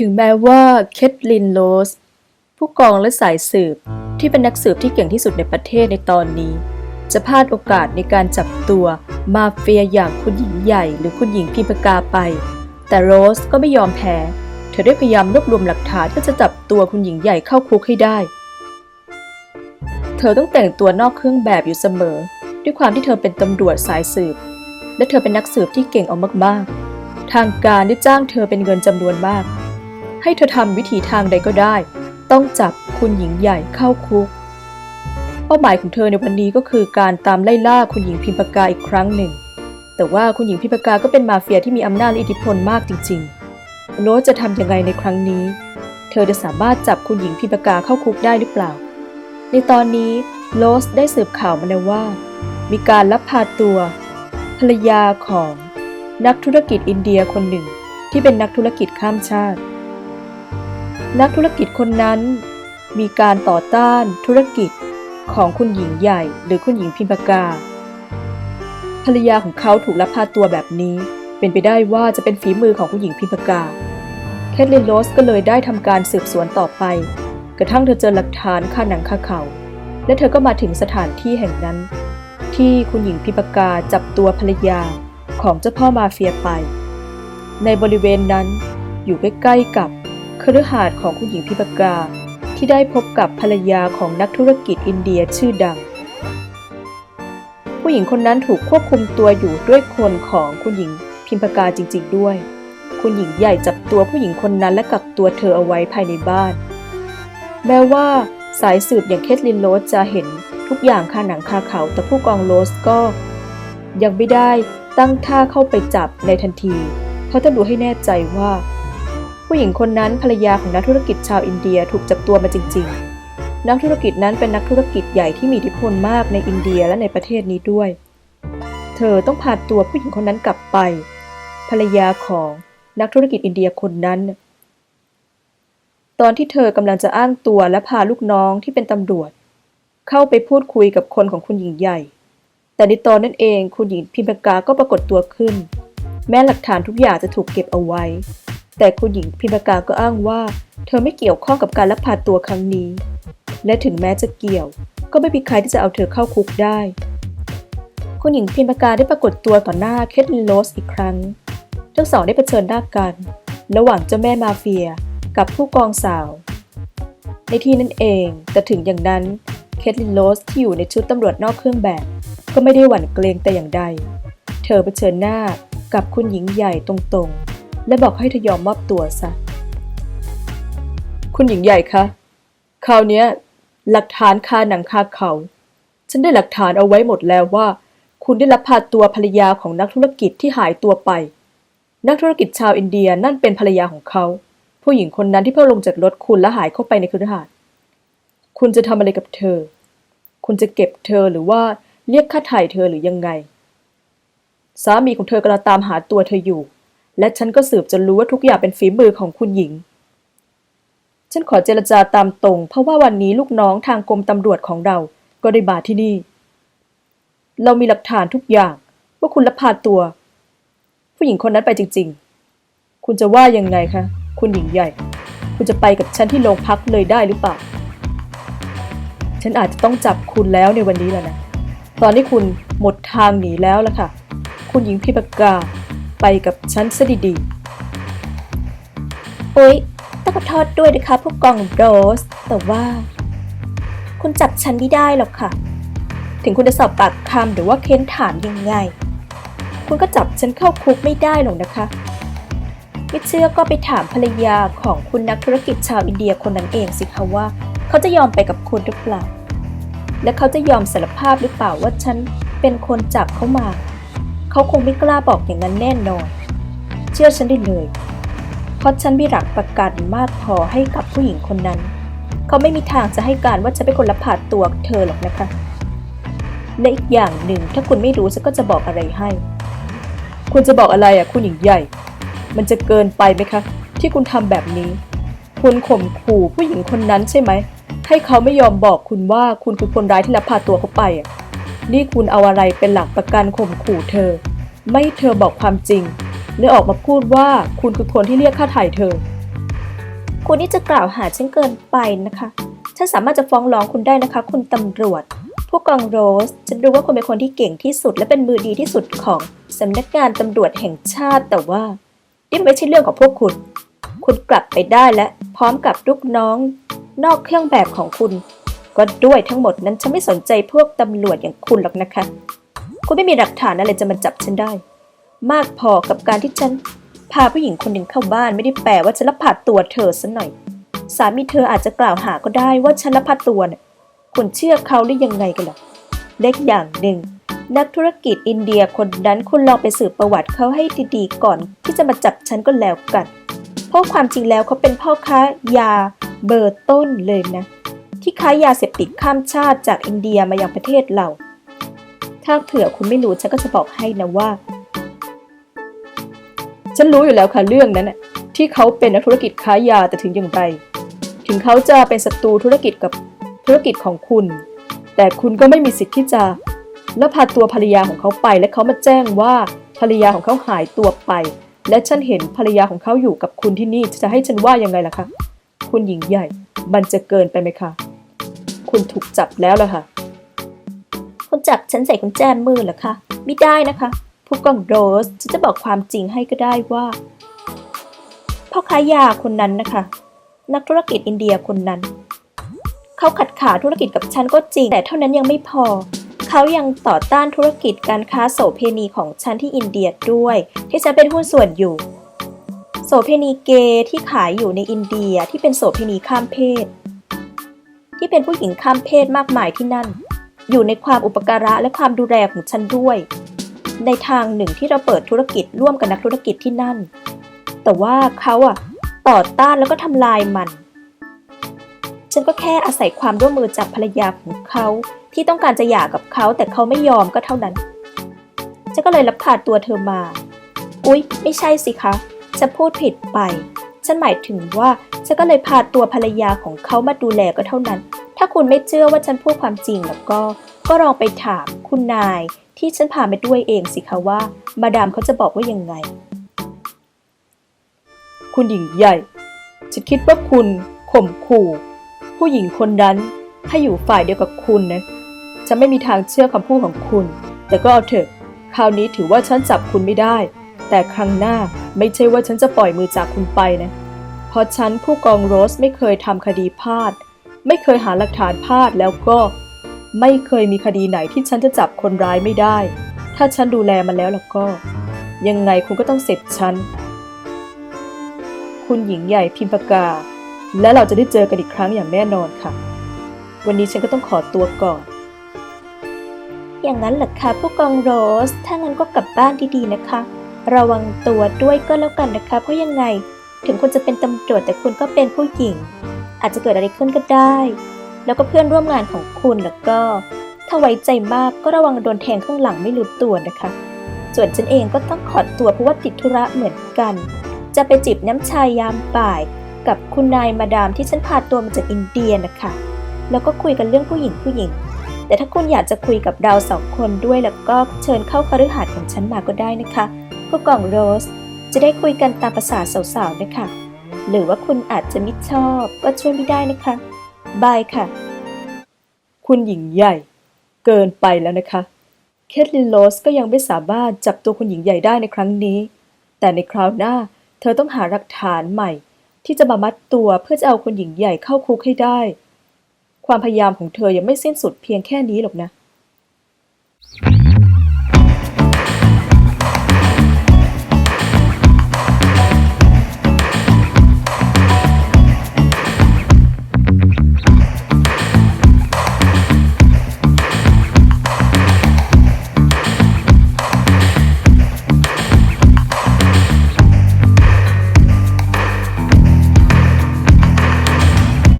ถึงแม้ว่าเคทลินโรสผู้กองและสายสืบที่เป็นนักสืบที่เก่งที่สุดในประเทศในตอนนี้ จะพลาดโอกาสในการจับตัวมาเฟียอย่างคุณหญิงใหญ่หรือคุณหญิงพิมพกาไป แต่โรสก็ไม่ยอมแพ้ เธอได้พยายามรวบรวมหลักฐานเพื่อจะจับตัวคุณหญิงใหญ่เข้าคุกให้ได้ เธอต้องแต่งตัวนอกเครื่องแบบอยู่เสมอ ด้วยความที่เธอเป็นตำรวจสายสืบ และเธอเป็นนักสืบที่เก่งเอามากๆ ทางการได้จ้างเธอเป็นเงินจำนวนมาก ให้เธอทำวิธีทางใดก็ได้ ต้องจับคุณหญิงใหญ่เข้าคุก เป้าหมายของเธอในวันนี้ก็คือการตามไล่ล่าคุณหญิงพิมพากาอีกครั้งหนึ่ง แต่ว่าคุณหญิงพิมพากาก็เป็นมาเฟียที่มีอำนาจและอิทธิพลมากจริงๆโรสจะทำยังไงในครั้งนี้ เธอจะสามารถจับคุณหญิงพิมพากาเข้าคุกได้หรือเปล่า ในตอนนี้โรสได้สืบข่าวมาแล้วว่า มีการลักพาตัว ภรรยาของนักธุรกิจอินเดียคนหนึ่งที่เป็นนักธุรกิจข้ามชาติ นักธุรกิจคนนั้น มีการต่อต้านธุรกิจของคุณหญิงใหญ่หรือคุณหญิงพิมพากา ภรรยาของเขาถูกลักพาตัวแบบนี้ เป็นไปได้ว่าจะเป็นฝีมือของคุณหญิงพิมพากาแคทลินโรสก็เลยได้ทำการสืบสวนต่อไป กระทั่งเธอเจอหลักฐานคาหนังคาเขา และเธอก็มาถึงสถานที่แห่งนั้น ที่คุณหญิงพิมพากาจับตัวภรรยาของเจ้าพ่อมาเฟียไป ในบริเวณนั้นอยู่ใกล้ๆกับ ฤหาสน์ของคุณหญิงพิมกา ที่ได้พบกับภรรยาของนักธุรกิจอินเดียชื่อดัง ผู้หญิงคนนั้นถูกควบคุมตัวอยู่ด้วยคนของคุณหญิงพิมพกาจริง ๆ ด้วย คุณหญิงใหญ่จับตัวผู้หญิงคนนั้นและกักตัวเธอเอาไว้ภายในบ้าน แม้ว่าสายสืบอย่างเคทลินโรสจะเห็นทุกอย่างคาหนังคาเขาแต่ผู้กองโรสก็ ยังไม่ได้ตั้งท่าเข้าไปจับในทันทีเพราะต้องดูให้แน่ใจว่า ผู้หญิงคนนั้นภรรยาของนักธุรกิจชาวอินเดียถูกจับตัวมาจริง ๆ นักธุรกิจนั้นเป็นนักธุรกิจใหญ่ที่มีอิทธิพลมากในอินเดียและในประเทศนี้ด้วย เธอต้องพาตัวผู้หญิงคนนั้นกลับไป ภรรยาของนักธุรกิจอินเดียคนนั้น ตอนที่เธอกำลังจะอ้างตัวและพาลูกน้องที่เป็นตำรวจ เข้าไปพูดคุยกับคนของคุณหญิงใหญ่ แต่ในตอนนั้นเองคุณหญิงพิมพากาก็ปรากฏตัวขึ้น แม้หลักฐานทุกอย่างจะถูกเก็บเอาไว้ แต่คุณหญิงพิมพากาก็อ้างว่า เธอไม่เกี่ยวข้องกับการลักพาตัวครั้งนี้ และถึงแม้จะเกี่ยว ก็ไม่มีใครที่จะเอาเธอเข้าคุกได้ คุณหญิงพิมพากาได้ปรากฏตัวต่อหน้าเคทลินโรสอีกครั้ง ทั้งสองได้เผชิญหน้ากัน ระหว่างเจ้าแม่มาเฟียกับผู้กองสาว ในที่นั้นเอง แต่ถึงอย่างนั้นเคทลินโรสที่อยู่ในชุดตำรวจนอกเครื่องแบบ ก็ไม่ได้หวั่นเกรงแต่อย่างใด เธอเผชิญหน้ากับคุณหญิงใหญ่ตรงๆ และบอกให้เธอยอมมอบตัวซะ คุณหญิงใหญ่คะคราวนี้หลักฐานคาหนังคาเขา ฉันได้หลักฐานเอาไว้หมดแล้วว่า คุณได้ลักพาตัวภรรยาของนักธุรกิจที่หายตัวไป นักธุรกิจชาวอินเดียนั่นเป็นภรรยาของเขา ผู้หญิงคนนั้นที่เพิ่งลงจากรถคุณและหายเข้าไปในคฤหาสน์คุณจะทำอะไรกับเธอ คุณจะเก็บเธอหรือว่าเรียกค่าไถ่เธอหรือยังไง สามีของเธอกำลังตามหาตัวเธออยู่ และฉันก็สืบจนรู้ว่าทุกอย่างเป็นฝีมือของคุณหญิง ฉันขอเจรจาตามตรง เพราะว่าวันนี้ลูกน้องทางกรมตำรวจของเราก็ได้มาที่นี่ เรามีหลักฐานทุกอย่างว่าคุณลักพาตัว ผู้หญิงคนนั้นไปจริง ๆ คุณจะว่ายังไงคะ คุณหญิงใหญ่ คุณจะไปกับฉันที่โรงพักเลยได้หรือเปล่า ฉันอาจจะต้องจับคุณแล้วในวันนี้แล้วนะ ตอนนี้คุณหมดทางหนีแล้วล่ะค่ะ คุณหญิงพิมพากา ไปกับฉันซะดีๆอุ๊ยต้องขอโทษด้วยนะคะผู้กองโรส แต่ว่า คุณจับฉันไม่ได้หรอกค่ะ ถึงคุณจะสอบปากคำหรือว่าเค้นถามยังไง คุณก็จับฉันเข้าคุกไม่ได้หรอกนะคะ ไม่เชื่อก็ไปถามภรรยาของคุณนักธุรกิจชาวอินเดียคนนั้นเองสิคะว่า เขาจะยอมไปกับคุณหรือเปล่า และเขาจะยอมสารภาพหรือเปล่าว่าฉันเป็นคนจับเขามา เขาคงไม่กล้าบอกอย่างนั้นแน่นอน เชื่อฉันได้เลย เพราะฉันมีหลักประกันมากพอให้กับผู้หญิงคนนั้น เขาไม่มีทางจะให้การว่าฉันเป็นคนลักพาตัวเธอหรอกนะคะ และอีกอย่างหนึ่งถ้าคุณไม่รู้ฉันก็จะบอกอะไรให้ คุณจะบอกอะไรอะคุณหญิงใหญ่ มันจะเกินไปไหมคะ ที่คุณทำแบบนี้ คุณข่มขู่ผู้หญิงคนนั้นใช่ไหม ให้เขาไม่ยอมบอกคุณว่าคุณคือคนร้ายที่ลักพาตัวเขาไปอะ นี่คุณเอาอะไรเป็นหลักประกันข่มขู่เธอ ไม่เธอบอกความจริงหรือออกมาพูดว่าคุณคือคนที่เรียกค่าไถ่เธอ คุณนี่จะกล่าวหาฉันเกินไปนะคะ ฉันสามารถจะฟ้องร้องคุณได้นะคะ คุณตำรวจ ผู้กองโรส ฉันรู้ว่าคุณเป็นคนที่เก่งที่สุด และเป็นมือดีที่สุดของสำนักงานตำรวจแห่งชาติแต่ว่านี่ไม่ใช่เรื่องของพวกคุณ คุณกลับไปได้และพร้อมกับลูกน้อง นอกเครื่องแบบของคุณ ก็ด้วยทั้งหมดนั้นฉันไม่สนใจพวกตำรวจอย่างคุณหรอกนะคะ คุณไม่มีหลักฐานอะไรจะมาจับฉันได้ มากพอกับการที่ฉันพาผู้หญิงคนหนึ่งเข้าบ้านไม่ได้แปลว่าฉันลักพาตัวเธอซะหน่อย สามีเธออาจจะกล่าวหาก็ได้ว่าฉันลักพาตัวเนี่ยคุณเชื่อเขาได้ยังไงกันล่ะเล็กอย่างหนึ่ง นักธุรกิจอินเดียคนนั้นคุณลองไปสืบประวัติเขาให้ดีๆก่อน ที่จะมาจับฉันก็แล้วกัน เพราะความจริงแล้วเขาเป็นพ่อค้ายาเบอร์ต้นเลยนะ ที่ค้ายาเสพติดข้ามชาติจากอินเดียมายังประเทศเรา ถ้าเผื่อคุณไม่รู้ฉันก็จะบอกให้นะว่า ฉันรู้อยู่แล้วค่ะเรื่องนั้นน่ะที่เขาเป็นนักธุรกิจค้ายาแต่ถึงอย่างไร ถึงเขาจะเป็นศัตรูธุรกิจกับธุรกิจของคุณ แต่คุณก็ไม่มีสิทธิ์ที่จะลักพาตัวภรรยาของเขาไป และเขามาแจ้งว่าภรรยาของเขาหายตัวไป และฉันเห็นภรรยาของเขาอยู่กับคุณที่นี่จะให้ฉันว่ายังไงล่ะคะ คุณหญิงใหญ่ มันจะเกินไปไหมคะ คุณถูกจับแล้วล่ะค่ะคุณจับฉันใส่กุญแจมือเหรอคะ ไม่ได้นะคะผู้กองโรสฉันจะบอกความจริงให้ก็ได้ว่าพ่อค้ายาคนนั้นนะคะ นักธุรกิจอินเดียคนนั้น เขาขัดขาธุรกิจกับฉันก็จริง แต่เท่านั้นยังไม่พอ เขายังต่อต้านธุรกิจการค้าโสเพณีของฉันที่อินเดียด้วย ที่ฉันเป็นหุ้นส่วนอยู่ โสเพณีเกย์ที่ขายอยู่ในอินเดียที่เป็นโสเพณีข้ามเพศ ที่เป็นผู้หญิงข้ามเพศมากมายที่นั่น อยู่ในความอุปการะและความดูแลของฉันด้วย ในทางหนึ่งที่เราเปิดธุรกิจร่วมกับนักธุรกิจที่นั่น แต่ว่าเขาอะต่อต้านแล้วก็ทำลายมัน ฉันก็แค่อาศัยความร่วมมือจากภรรยาของเขาที่ต้องการจะหย่ากับเขาแต่เขาไม่ยอมก็เท่านั้น ฉันก็เลยรับพาตัวเธอมา อุ๊ย ไม่ใช่สิคะฉันพูดผิดไป ฉันหมายถึงว่าฉันก็เลยพาตัวภรรยาของเขามาดูแลก็เท่านั้น ถ้าคุณไม่เชื่อว่าฉันพูดความจริงแล้วก็ ก็ลองไปถามคุณนายที่ฉันพาไปด้วยเองสิคะว่า มาดามเขาจะบอกว่ายังไง คุณหญิงใหญ่ ฉันคิดว่าคุณข่มขู่ ผู้หญิงคนนั้นให้อยู่ฝ่ายเดียวกับคุณนะฉันไม่มีทางเชื่อคำพูดของคุณ แต่ก็เอาเถอะ คราวนี้ถือว่าฉันจับคุณไม่ได้ แต่ครั้งหน้าไม่ใช่ว่าฉันจะปล่อยมือจากคุณไปนะ เพราะฉันผู้กองโรสไม่เคยทำคดีพลาด ไม่เคยหาหลักฐานพลาดแล้วก็ ไม่เคยมีคดีไหนที่ฉันจะจับคนร้ายไม่ได้ ถ้าฉันดูแลมันแล้วล่ะก็ ยังไงคุณก็ต้องเสร็จฉัน คุณหญิงใหญ่พิมพากา และเราจะได้เจอกันอีกครั้งอย่างแน่นอนค่ะ วันนี้ฉันก็ต้องขอตัวก่อนอย่างนั้นเหรอคะผู้กองโรส ถ้างั้นก็กลับบ้านดีๆนะคะ ระวังตัวด้วยก็แล้วกันนะคะ เพราะยังไง ถึงคุณจะเป็นตำรวจแต่คุณก็เป็นผู้หญิง อาจจะเกิดอะไรขึ้นก็ได้ แล้วก็เพื่อนร่วมงานของคุณแล้วก็ ถ้าไว้ใจมากก็ระวังโดนแทงข้างหลังไม่รู้ตัวนะคะ ส่วนฉันเองก็ต้องขอตัวเพราะว่าติดธุระเหมือนกัน จะไปจิบน้ำชายยามบ่าย กับคุณนายมาดามที่ฉันพาตัวมาจากอินเดียนะคะ แล้วก็คุยกันเรื่องผู้หญิงผู้หญิงแต่ถ้าคุณอยากจะคุยกับเราสองคนด้วยแล้วก็เชิญเข้าคฤหาสน์ของฉันมาก็ได้นะคะ ผู้กองโรส จะได้คุยกันตามภาษาสาวๆนะคะ หรือว่าคุณอาจจะไม่ชอบก็ช่วยไม่ได้นะคะ บายค่ะ คุณหญิงใหญ่ เกินไปแล้วนะคะ เคทลินโรสก็ยังไม่สามารถจับตัวคุณหญิงใหญ่ได้ในครั้งนี้ แต่ในคราวหน้า เธอต้องหาหลักฐานใหม่ ที่จะมามัดตัวเพื่อจะเอาคุณหญิงใหญ่เข้าคุกให้ได้ ความพยายามของเธอยังไม่สิ้นสุดเพียงแค่นี้หรอกนะ